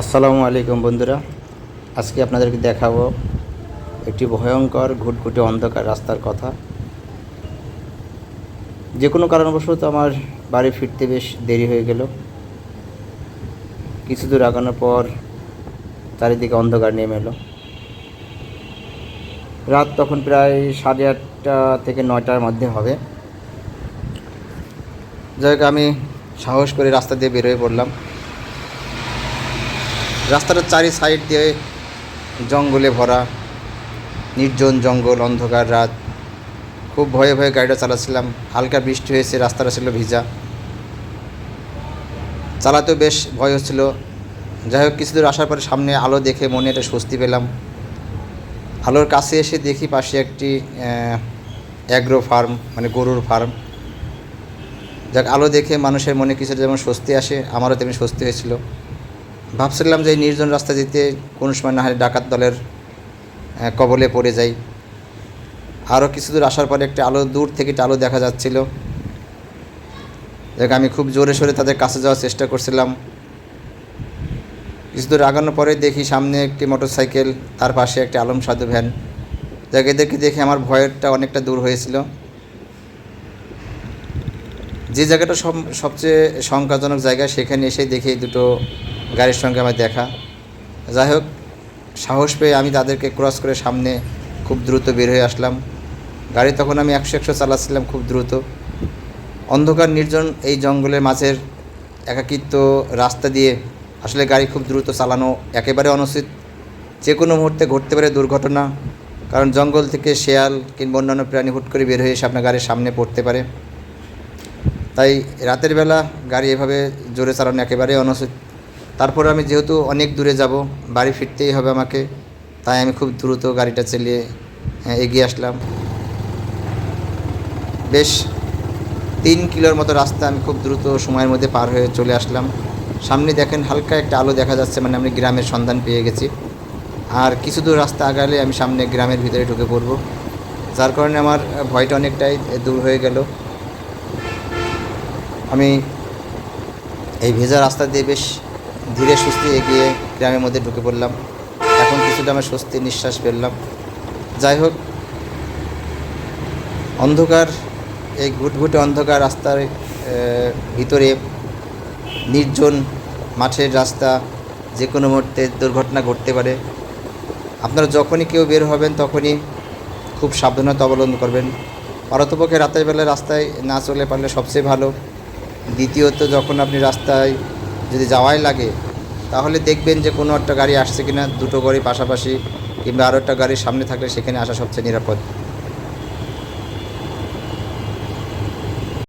আসসালামু আলাইকুম বন্ধুরা। আজকে আপনাদেরকে দেখাবো একটি ভয়ঙ্কর ঘুটঘুটে অন্ধকার রাস্তার কথা। যে কোনো কারণবশত আমার বাড়ি ফিরতে বেশ দেরি হয়ে গেল। কিছু দূর আগানোর পর চারিদিকে অন্ধকার নেমে এলো। রাত তখন প্রায় সাড়ে আটটা থেকে নয়টার মধ্যে হবে। যাই হোক, আমি সাহস করে রাস্তা দিয়ে বেরোয় পড়লাম। রাস্তাটার চারি সাইড দিয়ে জঙ্গলে ভরা, নির্জন জঙ্গল, অন্ধকার রাত। খুব ভয়ে ভয়ে গাড়িটা চালাচ্ছিলাম। হালকা বৃষ্টি হয়েছে, রাস্তাটা ছিল ভিজা। চালাতেও বেশ ভয় হচ্ছিল। যাই হোক কিছু দূর আসার পরে সামনে আলো দেখে মনে একটা স্বস্তি পেলাম। আলোর কাছে এসে দেখি পাশে একটি অ্যাগ্রো ফার্ম মানে গরুর ফার্ম যাক, আলো দেখে মানুষের মনে কিছুটা যেমন স্বস্তি আসে, আমারও তেমনি স্বস্তি হয়েছিল। ভাবছিলাম যে এই নির্জন রাস্তা যেতে কোনো সময় না হয় ডাকাত দলের কবলে পড়ে যাই। আরও কিছু দূর আসার পরে একটা আলো, দূর থেকে একটা আলো দেখা যাচ্ছিল। দেখ আমি খুব জোরে সোরে তাদের কাছে যাওয়ার চেষ্টা করছিলাম। কিছু দূর আগানোর পরে দেখি সামনে একটি মোটরসাইকেল, তার পাশে একটি আলম সাধু ভ্যান। যাক, এদেরকে দেখে আমার ভয়েরটা অনেকটা দূর হয়েছিল। যে জায়গাটা সব, সবচেয়ে শঙ্কাজনক জায়গা, সেখানে এসে দেখি দুটো গাড়ির সঙ্গে আমার দেখা। যাই হোক, সাহস পেয়ে আমি তাদেরকে ক্রস করে সামনে খুব দ্রুত বের হয়ে আসলাম। গাড়ি তখন আমি একশো একশো চালাচ্ছিলাম খুব দ্রুত। অন্ধকার, নির্জন এই জঙ্গলের মাঝের একাকিত্ব রাস্তা দিয়ে আসলে গাড়ি খুব দ্রুত চালানো একেবারে অনুচিত। যে কোনো মুহূর্তে ঘটতে পারে দুর্ঘটনা, কারণ জঙ্গল থেকে শেয়াল কিংবা অন্যান্য প্রাণী হুট করে বের হয়ে এসে আপনার গাড়ির সামনে পড়তে পারে। তাই রাতের বেলা গাড়ি এভাবে জোরে চালানো একেবারেই অনুচিত। তারপর আমি যেহেতু অনেক দূরে যাব বাড়ি ফিরতেই হবে আমাকে তাই আমি খুব দ্রুত গাড়িটা চালিয়ে আহ, এগিয়ে আসলাম। বেশ তিন কিলোর মতো রাস্তা আমি খুব দ্রুত সময়ের মধ্যে পার হয়ে চলে আসলাম। সামনে দেখেন হালকা একটা আলো দেখা যাচ্ছে মানে আমি গ্রামের সন্ধান পেয়ে গেছি। আর কিছু দূর রাস্তা আগালে আমি সামনে গ্রামের ভিতরে ঢুকে পড়ব যার কারণে আমার ভয়টা অনেকটাই দূর হয়ে গেল। আমি এই ভেজা রাস্তা দিয়ে বেশ ধীরে সুস্থে এগিয়ে গ্রামের মধ্যে ঢুকে পড়লাম। এখন কিছুটা আমার স্বস্তি নিঃশ্বাস ফেললাম। যাই হোক, অন্ধকার, এই ঘুটঘুটে অন্ধকার রাস্তার ভিতরে নির্জন মাঠের রাস্তা যে কোনো মুহূর্তে দুর্ঘটনা ঘটতে পারে। আপনারা যখনই কেউ বের হবেন, তখনই খুব সাবধানতা অবলম্বন করবেন। পারতপক্ষে রাতের বেলা রাস্তায় না চলে পারলে সবচেয়ে ভালো। দ্বিতীয়ত, যখন আপনি রাস্তায় যদি যাওয়াই লাগে, তাহলে দেখবেন যে কোনো একটা গাড়ি আসছে কিনা, দুটো গাড়ি পাশাপাশি কিংবা আরও একটা গাড়ির সামনে থাকলে সেখানে আসা সবচেয়ে নিরাপদ।